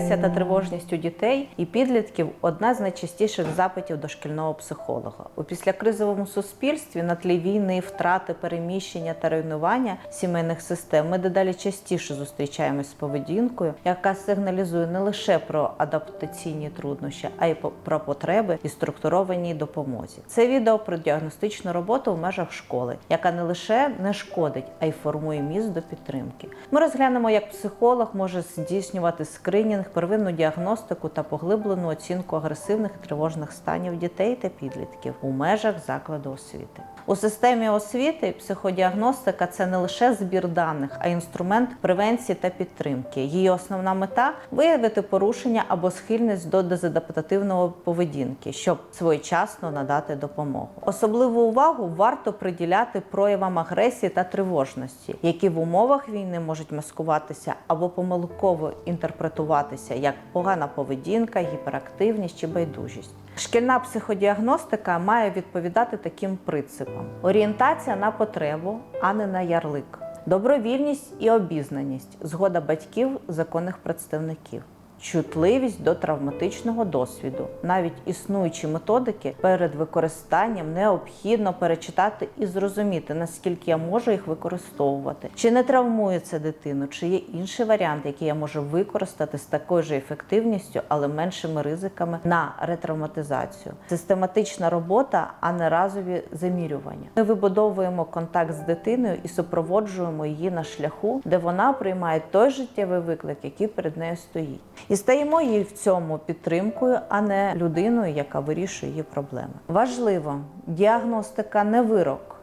Агресія та тривожність у дітей і підлітків одна з найчастіших запитів до шкільного психолога. У післякризовому суспільстві на тлі війни, втрати, переміщення та руйнування сімейних систем ми дедалі частіше зустрічаємось з поведінкою, яка сигналізує не лише про адаптаційні труднощі, а й про потреби і структурованій допомозі. Це відео про діагностичну роботу в межах школи, яка не лише не шкодить, а й формує міст до підтримки. Ми розглянемо, як психолог може здійснювати скринінг, первинну діагностику та поглиблену оцінку агресивних і тривожних станів дітей та підлітків у межах закладу освіти. У системі освіти психодіагностика це не лише збір даних, а інструмент превенції та підтримки. Її основна мета виявити порушення або схильність до дезадаптативної поведінки, щоб своєчасно надати допомогу. Особливу увагу варто приділяти проявам агресії та тривожності, які в умовах війни можуть маскуватися або помилково інтерпретуватися як погана поведінка, гіперактивність чи байдужість. Шкільна психодіагностика має відповідати таким принципам: орієнтація на потребу, а не на ярлик, добровільність і обізнаність, згода батьків, законних представників. Чутливість до травматичного досвіду, навіть існуючі методики перед використанням необхідно перечитати і зрозуміти, наскільки я можу їх використовувати, чи не травмує це дитину, чи є інший варіант, який я можу використати з такою ж ефективністю, але меншими ризиками на ретравматизацію. Систематична робота, а не разові замірювання. Ми вибудовуємо контакт з дитиною і супроводжуємо її на шляху, де вона приймає той життєвий виклик, який перед нею стоїть. І стаємо їй в цьому підтримкою, а не людиною, яка вирішує її проблеми. Важливо, діагностика не вирок.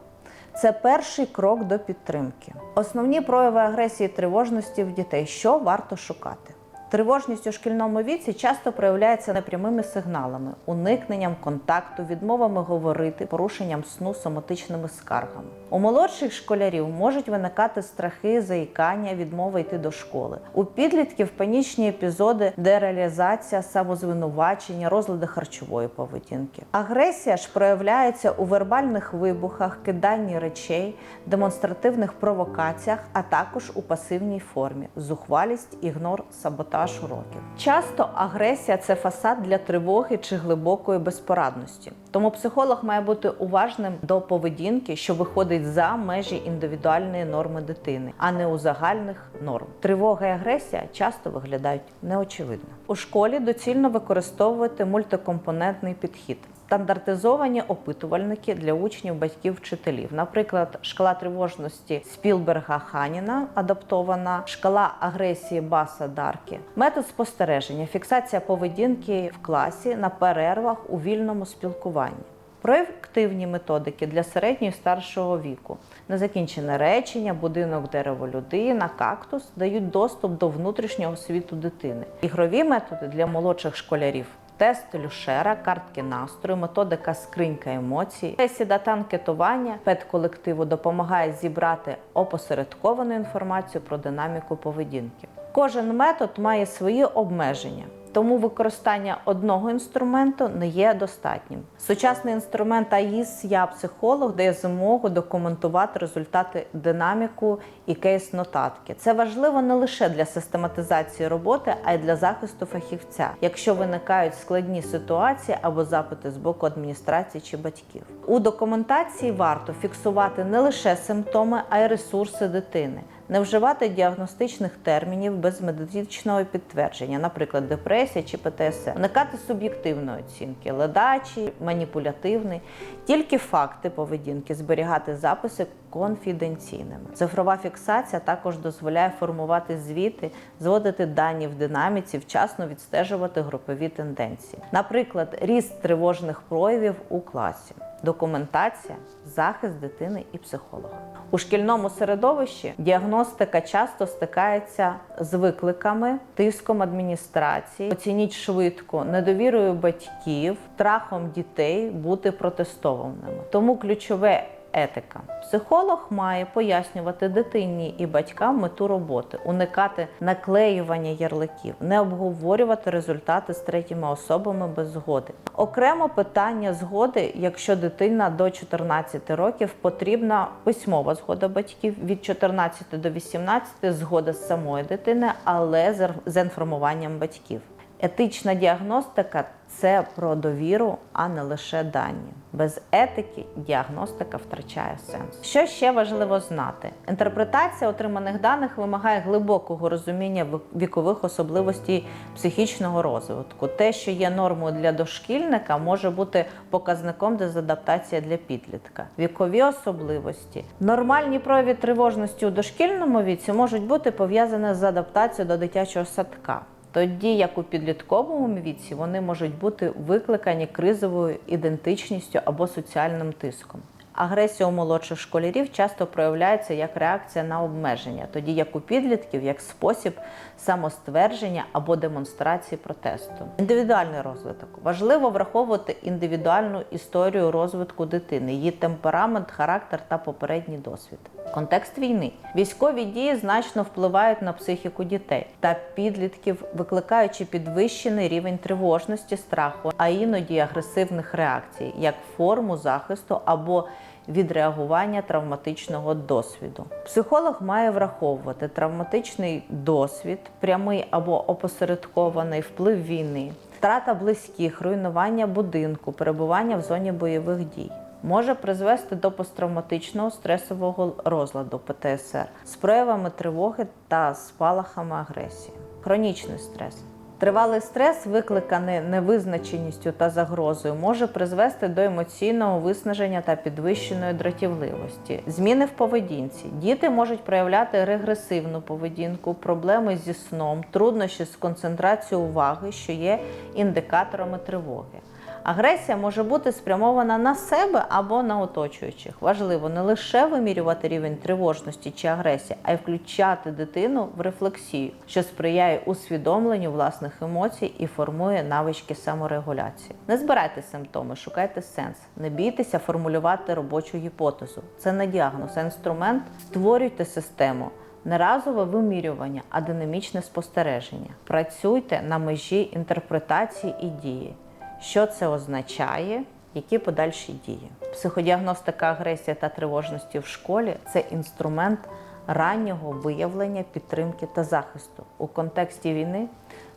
Це перший крок до підтримки. Основні прояви агресії і тривожності в дітей, що варто шукати. Тривожність у шкільному віці часто проявляється непрямими сигналами, уникненням контакту, відмовами говорити, порушенням сну, соматичними скаргами. У молодших школярів можуть виникати страхи, заїкання, відмова йти до школи. У підлітків панічні епізоди, дереалізація, самозвинувачення, розлади харчової поведінки. Агресія ж проявляється у вербальних вибухах, киданні речей, демонстративних провокаціях, а також у пасивній формі зухвалість, ігнор, саботаж уроків. Часто агресія це фасад для тривоги чи глибокої безпорадності. Тому психолог має бути уважним до поведінки, що виходить за межі індивідуальної норми дитини, а не у загальних норм. Тривога і агресія часто виглядають неочевидно. У школі доцільно використовувати мультикомпонентний підхід. Стандартизовані опитувальники для учнів, батьків, вчителів. Наприклад, шкала тривожності Спілберга Ханіна адаптована, шкала агресії Баса Даркі, метод спостереження, фіксація поведінки в класі на перервах у вільному спілкуванні. Проєктивні методики для середнього старшого віку. Незакінчене речення, будинок, дерево, людина, кактус дають доступ до внутрішнього світу дитини. Ігрові методи для молодших школярів. Тест Люшера, картки настрою, методика скринька емоцій, Сесіда та анкетування педколективу допомагає зібрати опосередковану інформацію про динаміку поведінки. Кожен метод має свої обмеження. Тому використання одного інструменту не є достатнім. Сучасний інструмент АІС Я психолог дає змогу документувати результати динаміку і кейс-нотатки. Це важливо не лише для систематизації роботи, а й для захисту фахівця, якщо виникають складні ситуації або запити з боку адміністрації чи батьків. У документації варто фіксувати не лише симптоми, а й ресурси дитини не вживати діагностичних термінів без медичного підтвердження, наприклад, депресія чи ПТСР, уникати суб'єктивної оцінки, ледачі, маніпулятивний, тільки факти поведінки, зберігати записи конфіденційними. Цифрова фіксація також дозволяє формувати звіти, зводити дані в динаміці, вчасно відстежувати групові тенденції, наприклад, ріст тривожних проявів у класі. Документація, захист дитини і психолога у шкільному середовищі. Діагностика часто стикається з викликами, тиском адміністрації. Оцініть швидко, недовірою батьків, страхом дітей бути протестованими. Тому ключове етика. Психолог має пояснювати дитині і батькам мету роботи, уникати наклеювання ярликів, не обговорювати результати з третіми особами без згоди. Окремо питання згоди, якщо дитина до 14 років потрібна письмова згода батьків від 14 до 18 згода з самої дитини, але з- інформуванням батьків. Етична діагностика це про довіру, а не лише дані. Без етики діагностика втрачає сенс. Що ще важливо знати? Інтерпретація отриманих даних вимагає глибокого розуміння вікових особливостей психічного розвитку. Те, що є нормою для дошкільника, може бути показником дезадаптації для підлітка. Вікові особливості. Нормальні прояви тривожності у дошкільному віці можуть бути пов'язані з адаптацією до дитячого садка. Тоді, як у підлітковому віці, вони можуть бути викликані кризовою ідентичністю або соціальним тиском. Агресія у молодших школярів часто проявляється як реакція на обмеження, тоді як у підлітків як спосіб самоствердження або демонстрації протесту. Індивідуальний розвиток важливо враховувати індивідуальну історію розвитку дитини, її темперамент, характер та попередній досвід. Контекст війни військові дії значно впливають на психіку дітей та підлітків, викликаючи підвищений рівень тривожності, страху, а іноді агресивних реакцій, як форму захисту або відреагування травматичного досвіду. Психолог має враховувати травматичний досвід, прямий або опосередкований вплив війни, втрата близьких, руйнування будинку, перебування в зоні бойових дій. Може призвести до посттравматичного стресового розладу ПТСР з проявами тривоги та спалахами агресії. Хронічний стрес. Тривалий стрес, викликаний невизначеністю та загрозою, може призвести до емоційного виснаження та підвищеної дратівливості, зміни в поведінці. Діти можуть проявляти регресивну поведінку, проблеми зі сном, труднощі з концентрацією уваги, що є індикаторами тривоги. Агресія може бути спрямована на себе або на оточуючих. Важливо не лише вимірювати рівень тривожності чи агресії, а й включати дитину в рефлексію, що сприяє усвідомленню власних емоцій і формує навички саморегуляції. Не збирайте симптоми, шукайте сенс. Не бійтеся формулювати робочу гіпотезу. Це не діагноз, а інструмент. Створюйте систему. Не разове вимірювання, а динамічне спостереження. Працюйте на межі інтерпретації і дії. Що це означає? Які подальші дії? Психодіагностика агресії та тривожності в школі це інструмент раннього виявлення, підтримки та захисту у контексті війни,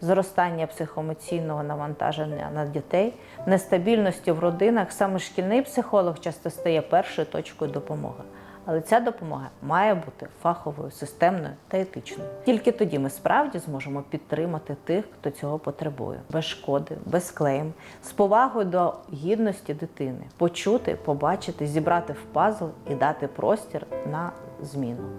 зростання психоемоційного навантаження на дітей, нестабільності в родинах. Саме шкільний психолог часто стає першою точкою допомоги. Але ця допомога має бути фаховою, системною та етичною. Тільки тоді ми справді зможемо підтримати тих, хто цього потребує, без шкоди, без клейм, з повагою до гідності дитини, почути, побачити, зібрати в пазл і дати простір на зміну.